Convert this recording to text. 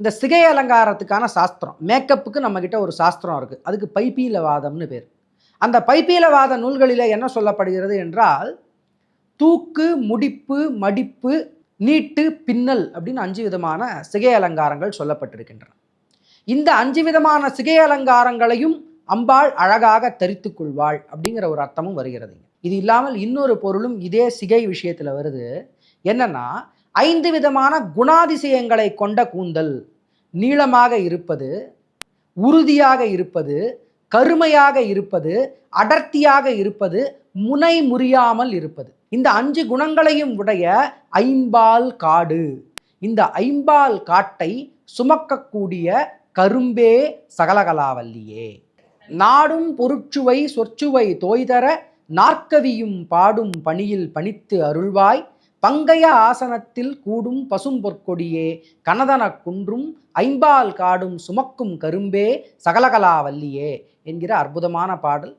இந்த சிகை அலங்காரத்துக்கான சாஸ்திரம். மேக்கப்புக்கு நம்மக்கிட்ட ஒரு சாஸ்திரம் இருக்குது அதுக்கு பைப்பீலவாதம்னு பேர். அந்த பைப்பீலவாத நூல்களில் என்ன சொல்லப்படுகிறது என்றால் தூக்கு முடிப்பு மடிப்பு நீட்டு பின்னல் அப்படின்னு அஞ்சு விதமான சிகை அலங்காரங்கள் சொல்லப்பட்டிருக்கின்றன. இந்த அஞ்சு விதமான சிகை அலங்காரங்களையும் அம்பாள் அழகாக தரித்து கொள்வாள் அப்படிங்கிற ஒரு அர்த்தமும் வருகிறது இது இல்லாமல் இன்னொரு பொருளும் இதே சிகை விஷயத்தில் வருது. என்னன்னா ஐந்து விதமான குணாதிசயங்களை கொண்ட கூந்தல். நீளமாக இருப்பது உறுதியாக இருப்பது கருமையாக இருப்பது அடர்த்தியாக இருப்பது முனை முறியாமல் இருப்பது. இந்த அஞ்சு குணங்களையும் உடைய ஐம்பால் காடு. இந்த ஐம்பால் காட்டை சுமக்கக்கூடிய கரும்பே சகலகலாவல்லியே. நாடும் பொருட்சுவை சொற்சுவை தோய்தர நாற்கவியும் பாடும் பணியில் பணித்து அருள்வாய். பங்கைய ஆசனத்தில் கூடும் பசும் பொற்கொடியே குன்றும் ஐம்பால் காடும் சுமக்கும் கரும்பே சகலகலாவல்லியே என்கிற அற்புதமான பாடல்.